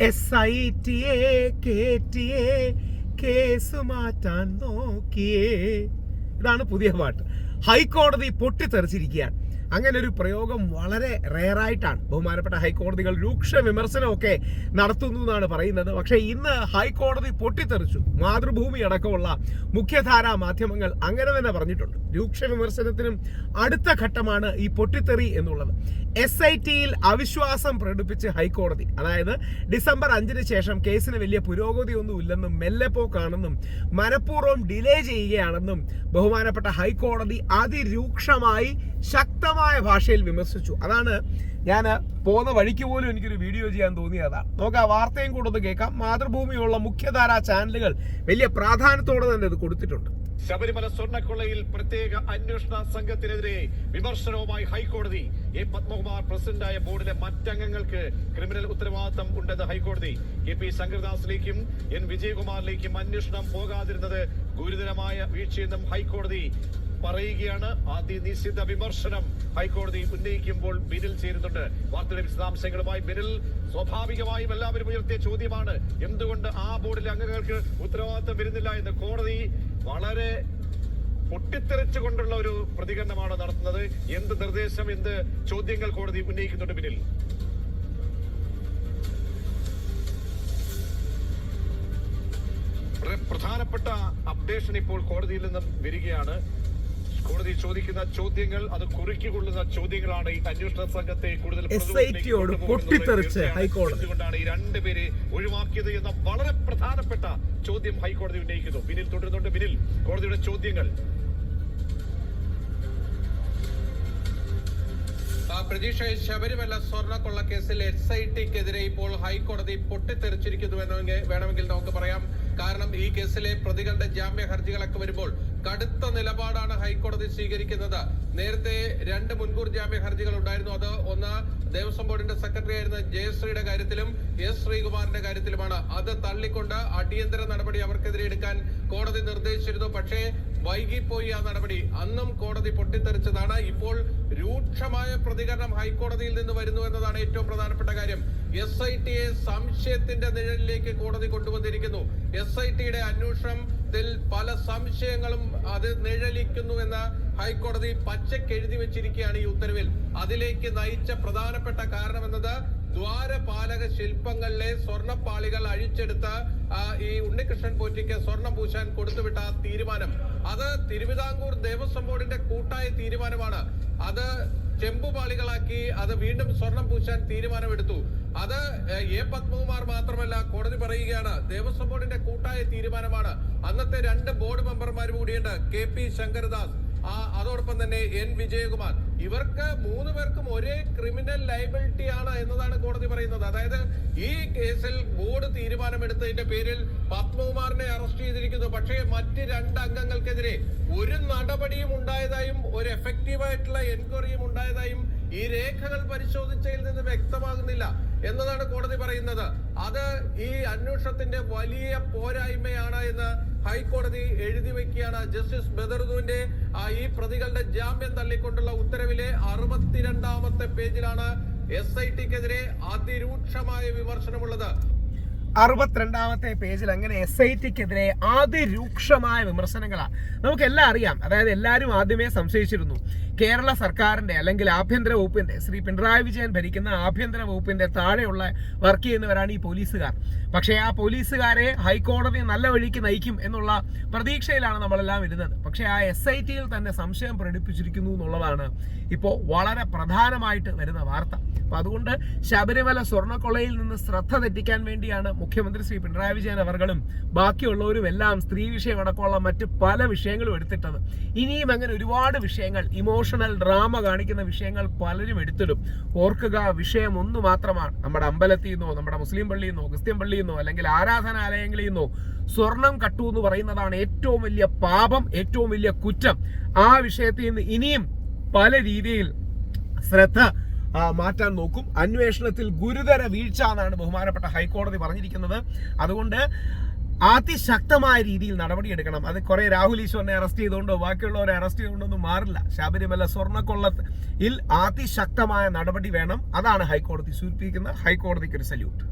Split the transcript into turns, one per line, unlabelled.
S I ടിയെ കേറ്റിയെ case മാറ്റാൻ നോക്കിയേ. ഇതാണ് പുതിയ പാട്ട്. ഹൈക്കോടതി പൊട്ടിത്തെറിച്ചിരിക്കുകയാണ്. അങ്ങനെ ഒരു പ്രയോഗം വളരെ റെയറായിട്ടാണ്. ബഹുമാനപ്പെട്ട ഹൈക്കോടതികൾ രൂക്ഷ വിമർശനമൊക്കെ നടത്തുന്നു എന്നാണ് പറയുന്നത്. പക്ഷേ ഇന്ന് ഹൈക്കോടതി പൊട്ടിത്തെറിച്ചു. മാതൃഭൂമി അടക്കമുള്ള മുഖ്യധാരാ മാധ്യമങ്ങൾ അങ്ങനെ തന്നെ പറഞ്ഞിട്ടുണ്ട്. രൂക്ഷ വിമർശനത്തിനും അടുത്ത ഘട്ടമാണ് ഈ പൊട്ടിത്തെറി എന്നുള്ളത്. എസ് ഐ ടിയിൽ അവിശ്വാസം പ്രകടിപ്പിച്ച് ഹൈക്കോടതി അതായത് ഡിസംബർ അഞ്ചിന് ശേഷം കേസിന് വലിയ പുരോഗതി ഒന്നും ഇല്ലെന്നും മെല്ലെപ്പോക്കാണെന്നും മനഃപൂർവം ഡിലേ ചെയ്യുകയാണെന്നും ബഹുമാനപ്പെട്ട ഹൈക്കോടതി അതിരൂക്ഷമായി ശക്തമായ ഭാഷയിൽ വിമർശിച്ചു. അതാണ് ഞാൻ പോകുന്ന വഴിക്ക് പോലും എനിക്കൊരു വീഡിയോ ചെയ്യാൻ തോന്നിയതാണ്. നമുക്ക് ആ വാർത്തയും കൂടെ ഒന്ന് കേൾക്കാം. മാതൃഭൂമിയുള്ള മുഖ്യധാരാ ചാനലുകൾ വലിയ പ്രാധാന്യത്തോടെ തന്നെ ഇത് കൊടുത്തിട്ടുണ്ട്.
ശബരിമല സ്വർണക്കൊള്ളയിൽ പ്രത്യേക അന്വേഷണ സംഘത്തിനെതിരെ വിമർശനവുമായി ഹൈക്കോടതി. എ പത്മകുമാർ പ്രസിഡന്റായ ബോർഡിലെ മറ്റംഗങ്ങൾക്ക് ക്രിമിനൽ ഉത്തരവാദിത്തം ഉണ്ടെന്ന് ഹൈക്കോടതി. കെ പി ശങ്കർദാസിലേക്കും എൻ വിജയകുമാറിലേക്കും അന്വേഷണം പോകാതിരുന്നത് ഗുരുതരമായ വീഴ്ചയെന്നും ഹൈക്കോടതി പറയുകയാണ് ആദ്യ നിശ്ചിത വിമർശനം ഹൈക്കോടതി ഉന്നയിക്കുമ്പോൾ ബിനിൽ ചേരുന്നുണ്ട്. വാർത്തയുടെ വിശദാംശങ്ങളുമായി ബിനിൽ സ്വാഭാവികമായും എല്ലാവരും ഉയർത്തിയ ചോദ്യമാണ് എന്തുകൊണ്ട് ആ ബോർഡിലെ അംഗങ്ങൾക്ക് ഉത്തരവാദിത്തം വരുന്നില്ല എന്ന് കോടതി വളരെ പൊട്ടിത്തെറിച്ചുകൊണ്ടുള്ള ഒരു പ്രതികരണമാണ് നടത്തുന്നത്. എന്ത് നിർദ്ദേശം എന്ത് ചോദ്യങ്ങൾ കോടതി ഉന്നയിക്കുന്നുണ്ട് ബിനിൽ? പ്രധാനപ്പെട്ട അപ്ഡേഷൻ ഇപ്പോൾ കോടതിയിൽ നിന്നും വരികയാണ്. കോടതി ചോദിക്കുന്ന ചോദ്യങ്ങൾ അത് കുറുക്കിക്കൊള്ളുന്ന ചോദ്യങ്ങളാണ് ഈ അന്വേഷണ സംഘത്തെ കൂടുതൽ
പൊട്ടിത്തെറിച്ച് ഹൈക്കോടതി.
കൊണ്ടാണ് ഈ രണ്ടുപേരെ ഒഴിവാക്കിയത് എന്ന വളരെ പ്രധാനപ്പെട്ട ചോദ്യം ഹൈക്കോടതി ഉന്നയിക്കുന്നു. ബിനിൽ തുടരുന്നുണ്ട്. ബിനിൽ കോടതിയുടെ ചോദ്യങ്ങൾ.
ആ, പ്രതീക്ഷ ശബരിമല സ്വർണക്കൊള്ള കേസിൽ എസ് ഐ ടിക്കെതിരെ ഇപ്പോൾ ഹൈക്കോടതി പൊട്ടിത്തെറിച്ചിരിക്കുന്നു എന്ന് വേണമെങ്കിൽ നമുക്ക് പറയാം. കാരണം ഈ കേസിലെ പ്രതികളുടെ ജാമ്യ ഹർജികളൊക്കെ വരുമ്പോൾ കടുത്ത നിലപാടാണ് ഹൈക്കോടതി സ്വീകരിക്കുന്നത്. നേരത്തെ രണ്ട് മുൻകൂർ ജാമ്യ ഹർജികൾ ഉണ്ടായിരുന്നു. അത് ഒന്ന് ദേവസ്വം ബോർഡിന്റെ സെക്രട്ടറി ആയിരുന്ന ജയശ്രീയുടെ കാര്യത്തിലും എസ് ശ്രീകുമാറിന്റെ കാര്യത്തിലുമാണ്. അത് തള്ളിക്കൊണ്ട് അടിയന്തര നടപടി അവർക്കെതിരെ എടുക്കാൻ കോടതി നിർദ്ദേശിച്ചിരുന്നു. പക്ഷേ വൈകിപ്പോയി ആ നടപടി. അന്നും കോടതി പൊട്ടിത്തെറിച്ചതാണ്. ഇപ്പോൾ രൂക്ഷമായ പ്രതികരണം ഹൈക്കോടതിയിൽ നിന്ന് വരുന്നു എന്നതാണ് ഏറ്റവും പ്രധാനപ്പെട്ട കാര്യം. എസ് ഐ ടിയെ സംശയത്തിന്റെ നിഴലിലേക്ക് കോടതി കൊണ്ടുവന്നിരിക്കുന്നു. എസ് ഐ ടിയുടെ അന്വേഷണത്തിൽ പല സംശയങ്ങളും അത് നിഴലിക്കുന്നു എന്ന ഹൈക്കോടതി പച്ചക്കെഴുതി വെച്ചിരിക്കുകയാണ് ഈ ഉത്തരവിൽ. അതിലേക്ക് നയിച്ച പ്രധാനപ്പെട്ട കാരണം എന്നത് ദ്വാരപാലക ശില്പങ്ങളിലെ സ്വർണപ്പാളികൾ അഴിച്ചെടുത്ത് ഈ ഉണ്ണികൃഷ്ണൻ പോറ്റിക്ക് സ്വർണം പൂശാൻ കൊടുത്തുവിട്ട തീരുമാനം. അത് തിരുവിതാംകൂർ ദേവസ്വം ബോർഡിന്റെ കൂട്ടായ തീരുമാനമാണ്. അത് ചെമ്പുപാളികളാക്കി അത് വീണ്ടും സ്വർണം പൂശാൻ തീരുമാനമെടുത്തു. അത് എ പത്മകുമാർ മാത്രമല്ല കോടതി പറയുകയാണ്. ദേവസ്വം ബോർഡിന്റെ കൂട്ടായ തീരുമാനമാണ്. അന്നത്തെ രണ്ട് ബോർഡ് മെമ്പർമാരും കൂടിയുണ്ട് കെ പി ശങ്കരദാസ്. ആ തന്നെ എൻ വിജയകുമാർ. ഇവർക്ക് മൂന്ന് പേർക്കും ഒരേ ക്രിമിനൽ ലൈബിലിറ്റി ആണ് എന്നതാണ് കോടതി പറയുന്നത്. അതായത് ഈ കേസിൽ ബോർഡ് തീരുമാനമെടുത്തതിന്റെ പേരിൽ പത്മകുമാറിനെ അറസ്റ്റ് ചെയ്തിരിക്കുന്നു. പക്ഷേ മറ്റ് രണ്ട് അംഗങ്ങൾക്കെതിരെ ഒരു നടപടിയും ഉണ്ടായതായും ഒരു എഫക്റ്റീവ് ആയിട്ടുള്ള എൻക്വയറിയും ഉണ്ടായതായും ഈ രേഖകൾ പരിശോധിച്ചതിൽ നിന്ന് വ്യക്തമാകുന്നില്ല എന്നതാണ് കോടതി പറയുന്നത്. അത് ഈ അന്വേഷണത്തിന്റെ വലിയ പോരായ്മയാണ് എന്ന് ഹൈക്കോടതി എഴുതി വെക്കുകയാണ്. ജസ്റ്റിസ് ബദറുദ്ദീന്റെ ഈ പ്രതികളുടെ ജാമ്യം തള്ളിക്കൊണ്ടുള്ള ഉത്തരവിലെ അറുപത്തിരണ്ടാമത്തെ പേജിലാണ് എസ് ഐ ടിക്കെതിരെ അതിരൂക്ഷമായ വിമർശനമുള്ളത്.
അറുപത്തിരണ്ടാമത്തെ പേജിൽ അങ്ങനെ എസ് ഐ ടിക്കെതിരെ അതിരൂക്ഷമായ വിമർശനങ്ങളാണ്. നമുക്കെല്ലാം അറിയാം. അതായത് എല്ലാവരും ആദ്യമേ സംശയിച്ചിരുന്നു. കേരള സർക്കാരിന്റെ അല്ലെങ്കിൽ ആഭ്യന്തര വകുപ്പിന്റെ ശ്രീ പിണറായി വിജയൻ ഭരിക്കുന്ന ആഭ്യന്തര വകുപ്പിന്റെ താഴെയുള്ള വർക്ക് ചെയ്യുന്നവരാണ് ഈ പോലീസുകാർ. പക്ഷേ ആ പോലീസുകാരെ ഹൈക്കോടതി നല്ല വഴിക്ക് നയിക്കും എന്നുള്ള പ്രതീക്ഷയിലാണ് നമ്മളെല്ലാം ഇരുന്നത്. പക്ഷേ ആ എസ് ഐ ടിയിൽ തന്നെ സംശയം പ്രകടിപ്പിച്ചിരിക്കുന്നു എന്നുള്ളതാണ് ഇപ്പോൾ വളരെ പ്രധാനമായിട്ട് വരുന്ന വാർത്ത. അപ്പൊ അതുകൊണ്ട് ശബരിമല സ്വർണക്കൊളയിൽ നിന്ന് ശ്രദ്ധ തെറ്റിക്കാൻ വേണ്ടിയാണ് മുഖ്യമന്ത്രി ശ്രീ പിണറായി വിജയൻ അവർകളും ബാക്കിയുള്ളവരും എല്ലാം സ്ത്രീ വിഷയം അടക്കമുള്ള മറ്റ് പല വിഷയങ്ങളും എടുത്തിട്ടത്. ഇനിയും അങ്ങനെ ഒരുപാട് വിഷയങ്ങൾ ഇമോഷണൽ ഡ്രാമ കാണിക്കുന്ന വിഷയങ്ങൾ പലരും എടുത്തിടും. ഓർക്കുക വിഷയം ഒന്ന് മാത്രമാണ്. നമ്മുടെ അമ്പലത്തിൽ നിന്നോ നമ്മുടെ മുസ്ലിം പള്ളിയിൽ നിന്നോ ക്രിസ്ത്യൻ പള്ളിയിൽ നിന്നോ അല്ലെങ്കിൽ ആരാധനാലയങ്ങളിൽ നിന്നോ സ്വർണം കട്ടു എന്ന് പറയുന്നതാണ് ഏറ്റവും വലിയ പാപം ഏറ്റവും വലിയ കുറ്റം. ആ വിഷയത്തിൽ നിന്ന് ഇനിയും പല രീതിയിൽ ശ്രദ്ധ മാറ്റാൻ നോക്കും. അന്വേഷണത്തിൽ ഗുരുതര വീഴ്ച എന്നാണ് ബഹുമാനപ്പെട്ട ഹൈക്കോടതി പറഞ്ഞിരിക്കുന്നത്. അതുകൊണ്ട് അതിശക്തമായ രീതിയിൽ നടപടിയെടുക്കണം. അത് കുറെ രാഹുൽ ഈശ്വറിനെ അറസ്റ്റ് ചെയ്തുകൊണ്ടോ ബാക്കിയുള്ളവരെ അറസ്റ്റ് ചെയ്തുകൊണ്ടൊന്നും മാറില്ല. ശബരിമല സ്വർണക്കൊള്ളത്തിൽ അതിശക്തമായ നടപടി വേണം. അതാണ് ഹൈക്കോടതി സൂചിപ്പിക്കുന്ന ഹൈക്കോടതിക്ക് ഒരു സല്യൂട്ട്